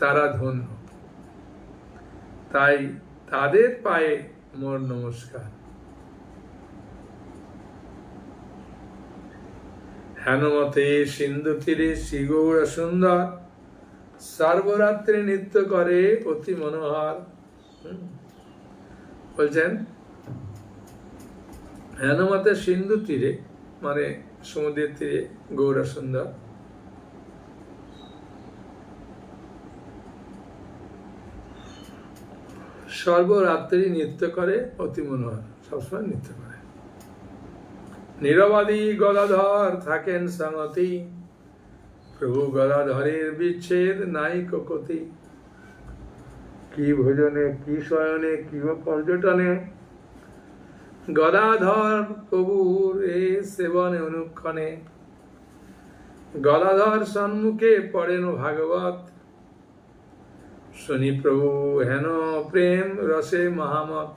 তারা ধন্য। তাই তাদের পায়ে মোর নমস্কার। হেনমতে সিন্ধু তীরে শ্রীগৌর সুন্দর, সর্বরাত্রি নৃত্য করে অতি মনোহর। বলছেন, হেনমতে সিন্ধু তীরে মানে সমুদ্রের তীরে গৌরা সুন্দর সর্বরাত্রি নৃত্য করে অতি মনোহর, সবসময় নৃত্য করে। নিরবাদী গদাধর থাকেন সঙ্গতি, প্রভু গদাধরের বিচ্ছেদ নাই ককতি কি ভোজনে, কি শয়নে, কি পর্যটনে, গদাধর প্রভুর এ সেবনে অনুক্ষণে। গদাধর সম্মুখে পড়েন ভাগবত শুনি প্রভু হেন প্রেম রসে মহামত।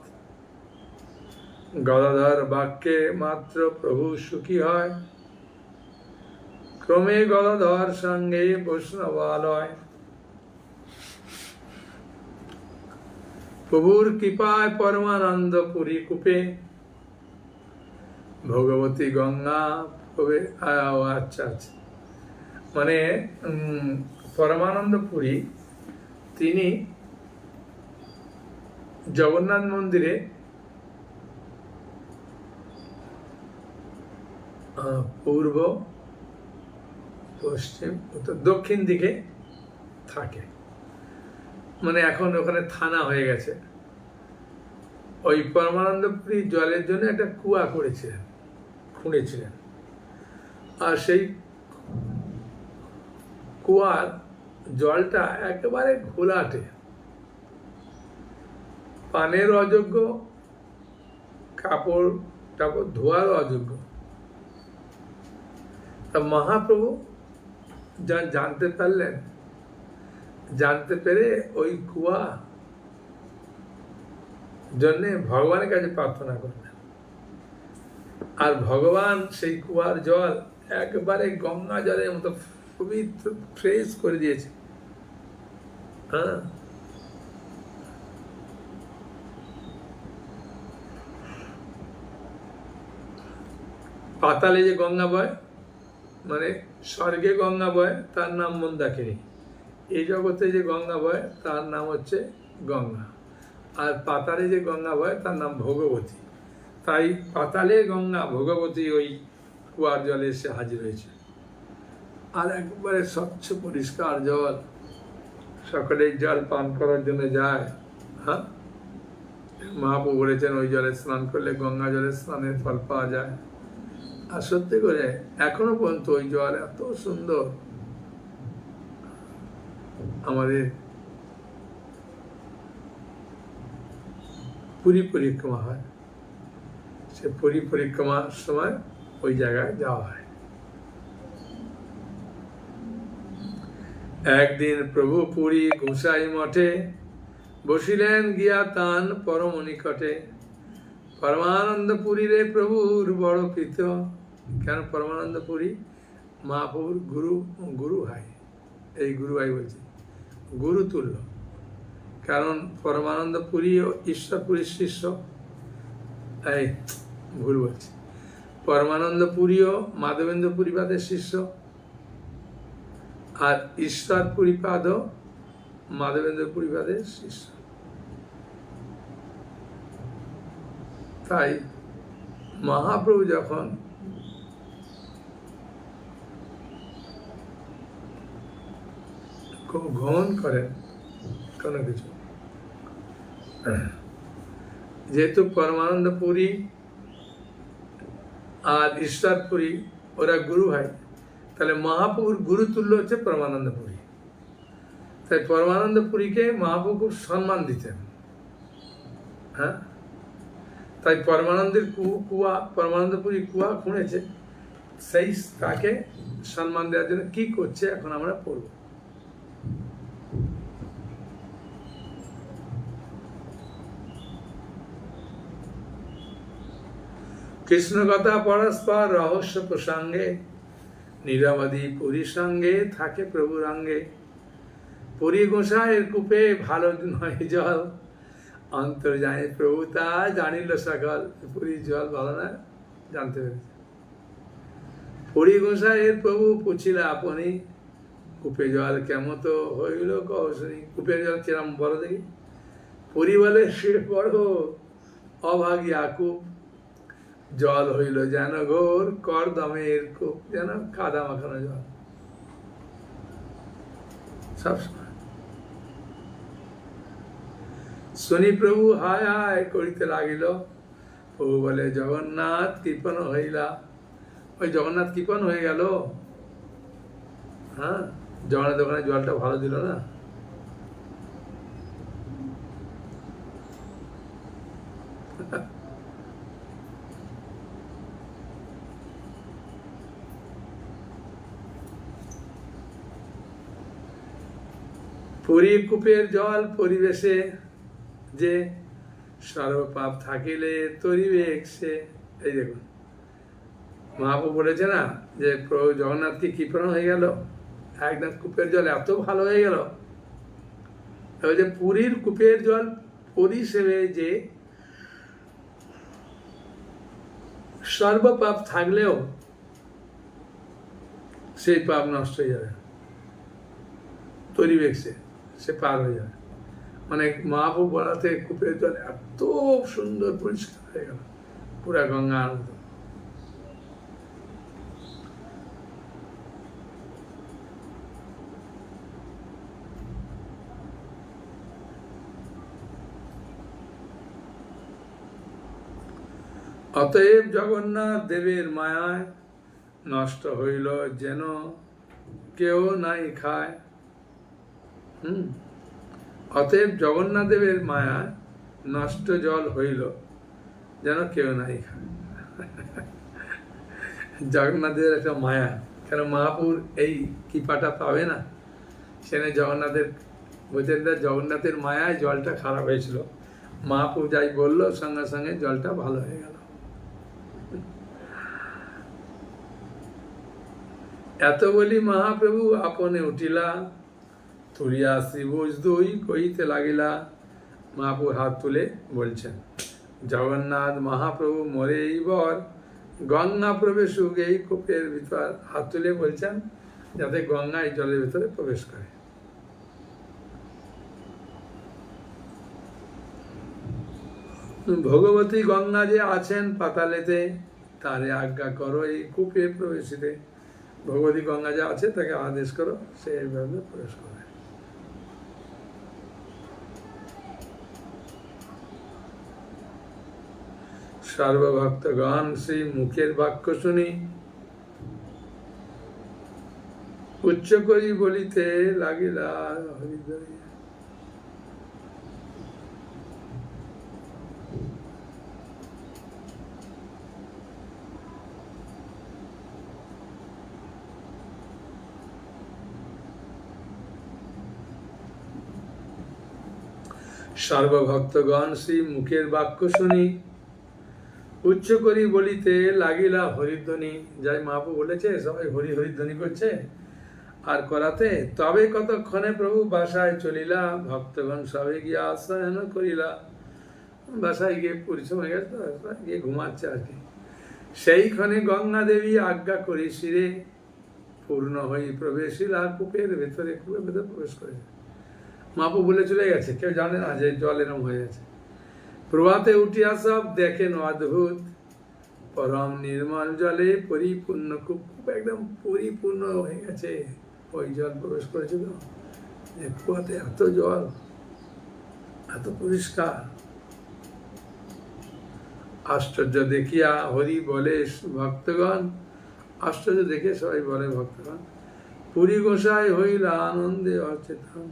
গদাধর বাক্যে মাত্র প্রভু সুখী হয়। ক্রমে গদাধর সঙ্গে বৈষ্ণবালয় প্রভুর কৃপায় পরমানন্দ পুরী কূপে। ভগবতী গঙ্গা হবে আচ্ছা আচ্ছা। মানে পরমানন্দ পুরী তিনি জগন্নাথ মন্দিরে পূর্ব, পশ্চিম, উত্তর, দক্ষিণ দিকে থাকে। মানে এখন ওখানে থানা হয়ে গেছে। ওই পরমানন্দপুরী জলের জন্য একটা কুয়া করেছিলেন, খুঁড়েছিলেন। আর সেই কুয়ার জলটা একেবারে ঘোলাটে পানের অযোগ্য, কাপড় টাপড় ধোয়ার অযোগ্য। তা মহাপ্রভু যা জানতে পারলেন, জানতে পেরে ওই কুয়া জন্যে ভগবানের কাছে প্রার্থনা করলেন। আর ভগবান সেই কুয়ার জল একবারে গঙ্গা জলের মতো পবিত্র, ফ্রেশ করে দিয়েছে। হ্যাঁ পাতালে যে গঙ্গা বয় মানে স্বর্গে গঙ্গা বয় তার নাম মন্দাকিনী। এই জগতে যে গঙ্গা বয় তার নাম হচ্ছে গঙ্গা। আর পাতালে যে গঙ্গা বয় তার নাম ভগবতী। তাই পাতালে গঙ্গা, ভগবতী ওই কুয়ার জলে এসে হাজির হয়েছে। আর একবারে স্বচ্ছ পরিষ্কার জল সকলেই জল পান করার জন্য যায় হ্যাঁ? মহাপ্রভু বলেছেন, ওই জলে স্নান করলে গঙ্গা জলে স্নানের ফল পাওয়া যায়। আর সত্যি করে, এখনও পর্যন্ত ওই জল এত সুন্দর। আমাদের পুরী পরিক্রমা হয়। সে পুরী পরিক্রমার সময় ওই জায়গায় যাওয়া হয়। একদিন প্রভু পুরী গোসাই মঠে বসিলেন গিয়া তান পরম নিকটে পরমানন্দ পুরীরে প্রভুর বড় কৃত কেন পরমানন্দ পুরী মহাপ্রভুর গুরু গুরু ভাই। এই গুরু ভাই বলছে, গুরু তুল্য। কারণ পরমানন্দ পুরী ও ঈশ্বর পুরীর শিষ্য। এই, ভুল বলছি। পরমানন্দ পুরীও মাধবেন্দ্র পুরীপাদের শিষ্য। আর ঈশ্বর পুরীপাদও মাধবেন্দ্র পুরীপাদের শিষ্য তাই মহাপ্রভু যখন গ্রহণ করেন, কোনো কিছু, যেহেতু পরমানন্দ পুরী আর ঈশ্বর পুরী, ওরা গুরু ভাই। তাহলে মহাপ্রভুর গুরুতুল্য হচ্ছে পরমানন্দ পুরী তাই পরমানন্দ পুরীকে মহাপ্রভু সম্মান দিতেন। হ্যাঁ? তাই পরমানন্দের কুয়া পরমানন্দ পুরী কুয়া খুঁড়েছে। সেই তাকে সম্মান দেওয়ার জন্য কি করছে এখন আমরা পড়ব। কৃষ্ণ কথা পরস্পর রহস্য প্রসঙ্গে নিরবধি পুরীর সঙ্গে থাকে প্রভুর অঙ্গে পুরী গোসাইয়ের কূপে ভালো নয় জল। অন্তর জানে প্রভু, তা জানিল সকল। পুরীর জল ভালো না, জানতে পেরেছে। পুরী গোসাইয়ের প্রভু পুছিলা আপনি, কূপে জল কেমন তো হইল কৌশনী কূপের জল কিরম বলো দেখি। পুরী বলে, সে বড় অভাগিয়া কূপ জল হইল যেন ঘোর কর দমের কূপ যেন কাদা মাখানো জল। শনি প্রভু হায় হায় করিতে লাগিল। প্রভু বলে, জগন্নাথ কৃপণ হইলা। ওই জগন্নাথ কৃপণ হয়ে গেল। হ্যাঁ? জগন্নাথ ওখানে জলটা ভালো দিল না? কূপের জল পরিবেশে যে সর্বপাপ থাকিলে তরিবেক সে। এই দেখুন। মহাপু বলেছে না যে, প্রভু জগন্নাথ কি কৃপণ হয়ে গেল? একদম কূপের জল এত ভালো হয়ে গেল। যে পুরীর কূপের জল পরিষেবে যে সর্বপাপ থাকলেও সেই পাপ নষ্ট হয়ে যাবে। তরিবেক সে পার হয়ে যাবে মানে মহাপু বলাতে কূপের জল এত সুন্দর পরিষ্কার হয়ে গেল, পুরা গঙ্গার মতো। অতএব জগন্নাথ দেবের মায়ায় নষ্ট হইল যেন কেউ নাই খায়। হুম। অতএব জগন্নাথ দেবের মায়ায় নষ্ট জল হইল, যেন কেউ নাই জগন্নাথের একটা মায়া, কেন মহাপুর এই কৃপাটা পাবে না? সেখানে জগন্নাথের বলছেন জগন্নাথের মায়ায় জলটা খারাপ হয়েছিল। মহাপুর যাই বলল, সঙ্গে সঙ্গে জলটা ভালো হয়ে গেল। এত বলি মহাপ্রভু আপনে উঠিলা তুলিয়া শ্রীভুজ দুই কইতে লাগিলা। মহাপ্রভু হাত তুলে বলছেন, জগন্নাথ মহাপ্রভু মরে এই বর। গঙ্গা প্রবেশ এই কূপের ভিতর। হাত তুলে বলছেন, যাতে গঙ্গা এই জলের ভিতরে প্রবেশ করে। ভগবতী গঙ্গা যে আছেন পাতালেতে, তারে আজ্ঞা করো এই কূপে প্রবেশিতে। ভগবতী গঙ্গা যা আছে, তাকে আদেশ করো, সে এইভাবে প্রবেশ করে। সর্বভক্তগণ সেই মুখের বাক্য শুনি। উচ্চ করি বলিতে লাগিলা হরিদয় সর্বভক্তগণ শ্রী মুখের বাক্য শুনি। উচ্চ করি বলিতে লাগিলা হরিধ্বনি। যাই মাপু বলেছে, সবাই হরি হরিধ্বনি করছে আর করাতে। তবে কতক্ষণে প্রভু বাসায় চলিলা, ভক্তগণ সবে গিয়ে আশ্রয়ন করিলা। বাসায় গিয়ে পরিশ্রম হয়ে গেছে গিয়ে ঘুমাচ্ছে আর কি। সেইখানে গঙ্গা দেবী আজ্ঞা করি শিরে পূর্ণ হই প্রবেশিলা কূপের ভেতরে কূপের ভেতরে প্রবেশ করেছে মাপু বলে চলে গেছে, কেউ জানে না যে জল এরম হয়ে গেছে প্রভাতে উঠিয়া সব দেখেন অদ্ভুত। পরম নির্মল জলে পরিপূর্ণ খুব খুব একদম পরিপূর্ণ হয়ে গেছে। ওই জল প্রবেশ করেছে তো। যে কুয়াতে এত জল, এত পরিষ্কার। আশ্চর্য দেখিয়া হরি বলে, ভক্তগণ, আশ্চর্য দেখে সবাই বলে, ভক্তগণ, পুরী গোসাই হইলা আনন্দে অচেতন।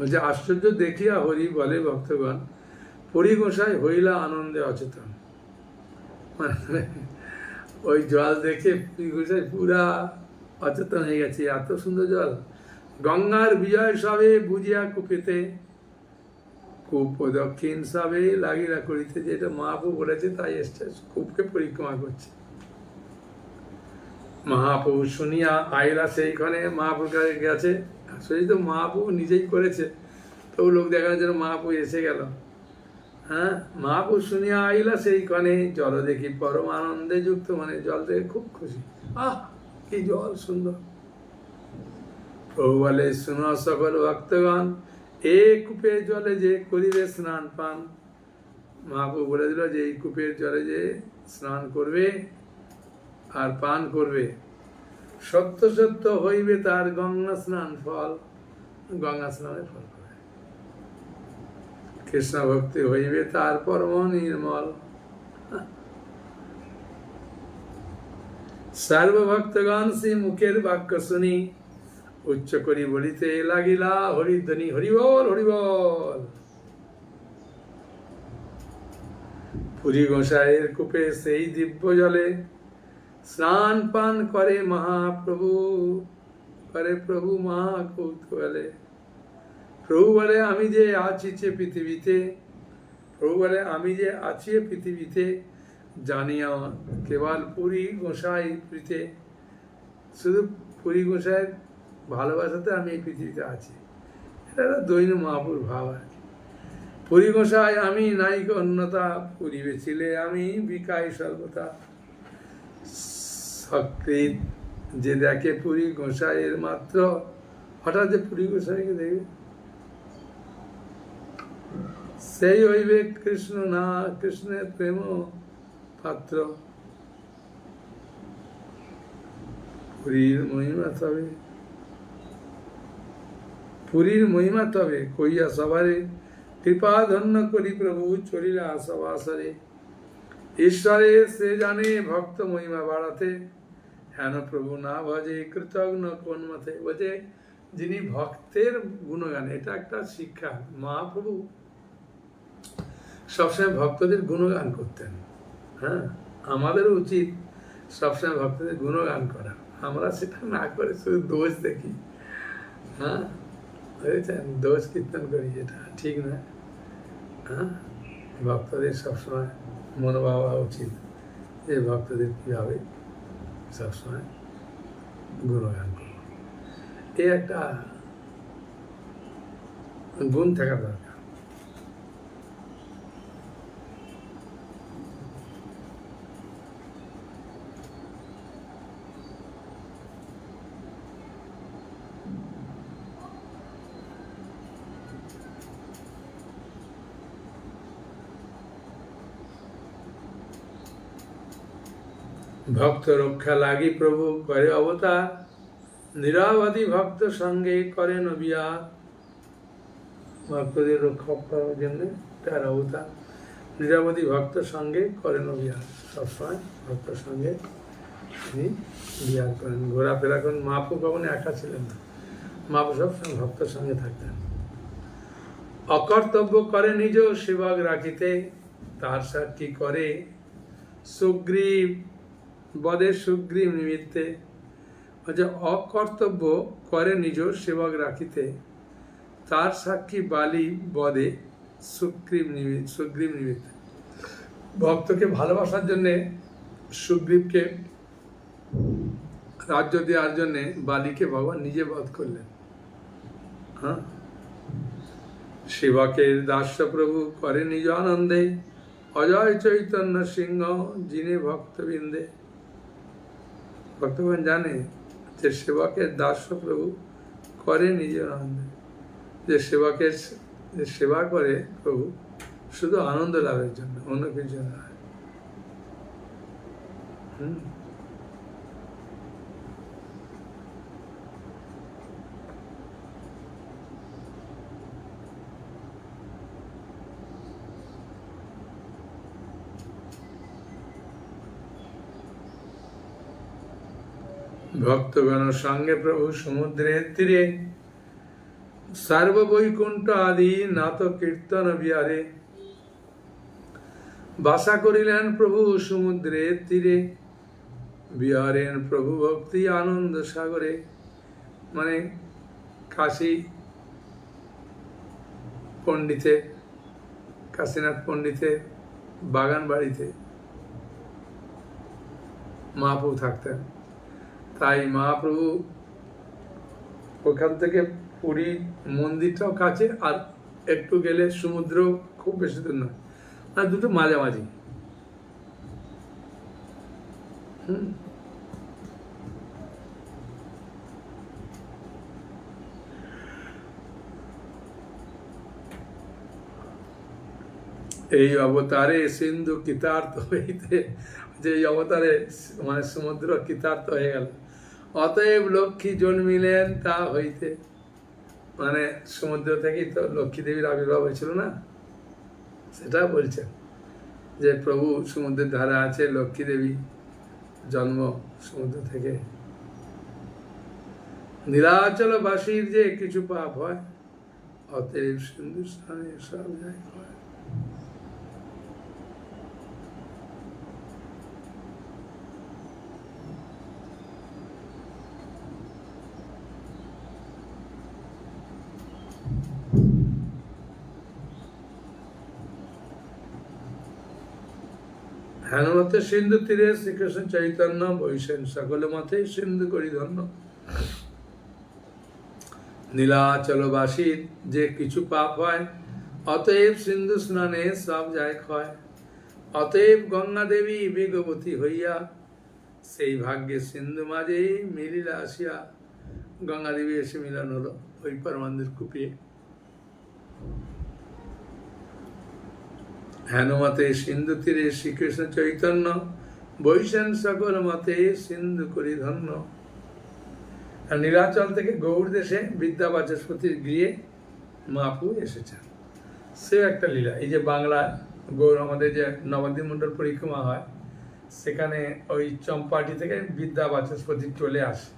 বলছে, আশ্চর্য দেখিয়া হরি বলে ভক্তগণ, পরিগোসাই হইলা আনন্দে অচেতন। মানে ওই জল দেখে পরিগোসাই পুরা অচেতন হয়ে গেছে, এত সুন্দর জল। গঙ্গার বিজয় সবে বুঝিয়া কুপিতে। কূপ দক্ষিণ সবে লাগিলা করিতে। যেটা মহাপু বলেছে, তাই এসছে। কূপকে পরিক্রমা করছে। মহাপ্রভু শুনিয়া আইলা সেইখানে মহাপুর কাছে গেছে। আসলে তো মহাপ্রভু নিজেই করেছে। তো লোক দেখানোর জন্য মহাপ্রভু এসে গেল। হ্যাঁ মহাপুর শুনিয়া আইলা সেইখানে জল দেখি পরম আনন্দে যুক্ত মানে জল দেখে খুব খুশি। আহ, কি জল সুন্দর। প্রভু বলে, শুনো সকল ভক্তগণ, এ কূপের জলে যে করিবে স্নান পান। মহাপ্রভু বলে দিল যে, এই কূপের জলে যে স্নান করবে আর পান করবে সত্য সত্য হইবে তার গঙ্গা স্নান ফল। গঙ্গা স্নানের ফল কৃষ্ণ ভক্তি হইবে তার পরম নির্মল। সর্বভক্তগণ শ্রী মুখের বাক্য শুনি। উচ্চ করি বলিতে লাগিলা, হরিধ্বনি, হরিবল হরিবল। পুরী গোসাইয়ের কূপে সেই দিব্য জলে স্নান পান করে মহাপ্রভু, করে প্রভু মহা কৌতূহলে প্রভু বলে, আমি যে আছি যে পৃথিবীতে, প্রভু বলে, আমি যে আছি পৃথিবীতে জানিয়া কেবল পুরী গোসাই প্রীতে। শুধু পুরী গোসাইয়ের ভালোবাসাতে আমি এই পৃথিবীতে আছি। এটা দৈন মহাপুর ভাব আর কি। পুরী গোসাই আমি নায়িক অন্যতা পুরীবে ছিলে আমি বিকাই সর্বতা। সক্রিয় যে দেখে পুরী গোসাইয়ের মাত্র, হঠাৎ যে পুরী গোসাইকে দেখবে। সেই হইবে কৃষ্ণ না, কৃষ্ণের প্রেম পাত্র। পুরীর মহিমা তবে, পুরীর মহিমা তবে কইয়া সবারে, কৃপা ধন্য করি প্রভু চলিলা সবাসরে ঈশ্বরে সে জানে ভক্ত মহিমা বাড়াতে। হেন প্রভু না ভজে কৃতজ্ঞ কোন মতে? বোঝে যিনি ভক্তের গুণগান, এটা একটা শিক্ষা। মহাপ্রভু সবসময় ভক্তদের গুণগান করতেন। হ্যাঁ আমাদের উচিত সবসময় ভক্তদের গুণগান করা। আমরা সেটা না করে শুধু দোষ দেখি। হ্যাঁ দোষ কীর্তন করি যেটা, ঠিক না? হ্যাঁ ভক্তদের সবসময় মনোভাব উচিত যে ভক্তদের কীভাবে সবসময় গুণগান করব এ একটা গুণ থাকা দরকার। ভক্ত রক্ষা লাগি প্রভু করে অবতার। নিরাবাদী ভক্ত সঙ্গে করেন বিহার ভক্তদের রক্ষা করার জন্য তার অবতার। নিরাপদী ভক্ত সঙ্গে করেন বিহার সবসময় ভক্তর সঙ্গে তিনি বিহার করেন। ঘোরাফেরা করেন। মাপু কখনো একা ছিলেন না। মাপু সবসময় ভক্তর সঙ্গে থাকতেন। অকর্তব্য করে নিজ সেবক রাখিতে। তার সাথী করে। সুগ্রীব বদের সুগ্রীব নিমিত্তে। আচ্ছা অকর্তব্য করে নিজ সেবক রাখিতে। তার সাক্ষী বালি বদে সুগ্রীব নিমিত্ত সুগ্রীব নিমিত্তে। ভক্তকে ভালোবাসার জন্যে সুগ্রীবকে রাজ্য দেওয়ার জন্যে বালিকে ভগবান নিজে বধ করলেন। হ্যাঁ? সেবকের দাস্য প্রভু করে নিজ আনন্দে। অজয় চৈতন্য সিংহ, যিনি ভক্তবৃন্দে। ভক্তগণ জানে যে সেবকের দাস্য প্রভু করে নিজের আনন্দে। যে সেবকের যে সেবা করে প্রভু, শুধু আনন্দ লাভের জন্য, অন্য কিছু না হুম। ভক্তগণ সঙ্গে প্রভু সমুদ্রের তীরে সার্ববৈকুণ্ঠ আদি নাত কীর্তন বিহারে বাসা করিলেন প্রভু সমুদ্রের তীরে। বিহারেন প্রভু ভক্তি আনন্দ সাগরে মানে কাশী পণ্ডিতে, কাশীনাথ পণ্ডিতের বাগান বাড়িতে মহাপ্রভু থাকতেন। তাই মহাপ্রভু ওখান থেকে পুরী মন্দিরটাও কাছে আর একটু গেলে সমুদ্র খুব বেশি দূর নয়। আর দুটো মাঝামাঝি। এই অবতারে সিন্ধু কৃতার্থ হইতে, যে অবতারে মানে সমুদ্র কৃতার্থ হয়ে গেল। অতএব লক্ষ্মী জন্মিলেন তা হইতে। মানে সমুদ্র থেকেই তো লক্ষ্মী দেবীর আবির্ভাব হয়েছিল না? সেটা বলছেন যে প্রভু সমুদ্রের ধারে আছে, লক্ষ্মী দেবী জন্ম সমুদ্র থেকে। নীলাচলবাসীর যে কিছু পাপ হয়, অতএব সিন্ধু স্নানে সব যায় হয় হেনমতে সিন্ধু তীরে শ্রীকৃষ্ণ চৈতন্য বৈশেন সকল মতে সিন্ধু করি ধন্য নীলাচলবাসীর যে কিছু পাপ হয়, অতএব সিন্ধু স্নানে সব যায় ক্ষয়। অতএব গঙ্গা দেবী বেগবতী হইয়া, সেই ভাগ্যে সিন্ধু মাঝে মিলিলা আসিয়া, গঙ্গা দেবী এসে মিলন হলো ওই পরমান্দির কুপিয়ে। হেনমতে সিন্ধু তীরে শ্রীকৃষ্ণ চৈতন্য, বৈশান সকল মতে সিন্ধু করি ধন্য নীলাচল থেকে গৌড় দেশে বিদ্যা বাচস্পতির গৃহে মাপু এসেছেন। সে একটা লীলা। এই যে বাংলা গৌর আমাদের যে নবদ্বীপ মণ্ডল পরিক্রমা হয়, সেখানে ওই চম্পাটি থেকে বিদ্যা বাচস্পতি চলে আসে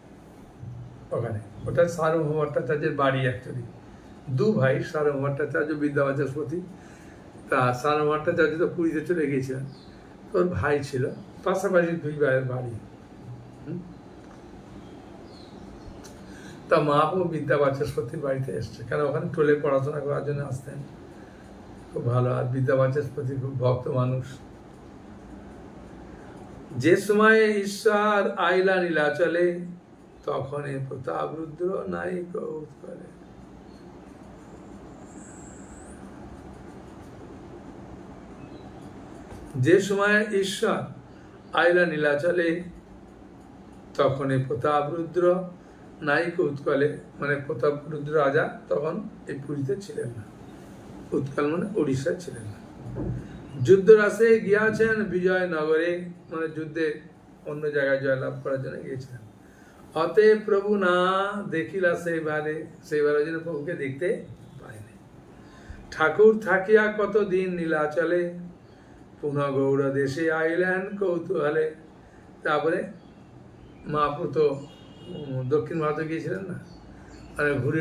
ওখানে। ওটা সার্বভৌম ভট্টাচার্যের বাড়ি অ্যাকচুয়ালি দু ভাই সার্বভৌম ভট্টাচার্য, বিদ্যা বাচস্পতি তা সার্বভৌম ভট্টাচার্য তো পুরীতে চলে গিয়েছিলাম তোর ভাই ছিল, পাশাপাশি দুই ভাইয়ের বাড়ি? তা মহাপ্রভু বিদ্যা বাচস্পতির বাড়িতে এসছে কারণ ওখানে টোলে পড়াশোনা করার জন্য আসতেন? খুব ভালো, আর বিদ্যা বাচস্পতি খুব ভক্ত মানুষ। যে সময় ঈশ্বর আইলা নীলাচলে তখন এ প্রতাপ রুদ্র নাই করে যে সময় ঈশ্বর আইলা নীলাচলে, তখন এই প্রতাপ রুদ্র নায়িক উৎকলে মানে প্রতাপ রুদ্র রাজা তখন এই পুরীতে ছিলেন না। উৎকল মানে উড়িষ্যা ছিলেন না। যুদ্ধরাসে গিয়াছেন বিজয়নগরে মানে যুদ্ধে অন্য জায়গায় জয়লাভ করার জন্য গিয়েছিলেন। অতএব প্রভু না দেখিলা সেইবারে সেইবারে যেন প্রভুকে দেখতে পায়নি ঠাকুর থাকিয়া কত দিন নীলাচলে পুনঃ দেশে আইলেন কৌতূহলে। তারপরে মহাপ্রু তো দক্ষিণ ভারতে গিয়েছিলেন না? মানে ঘুরে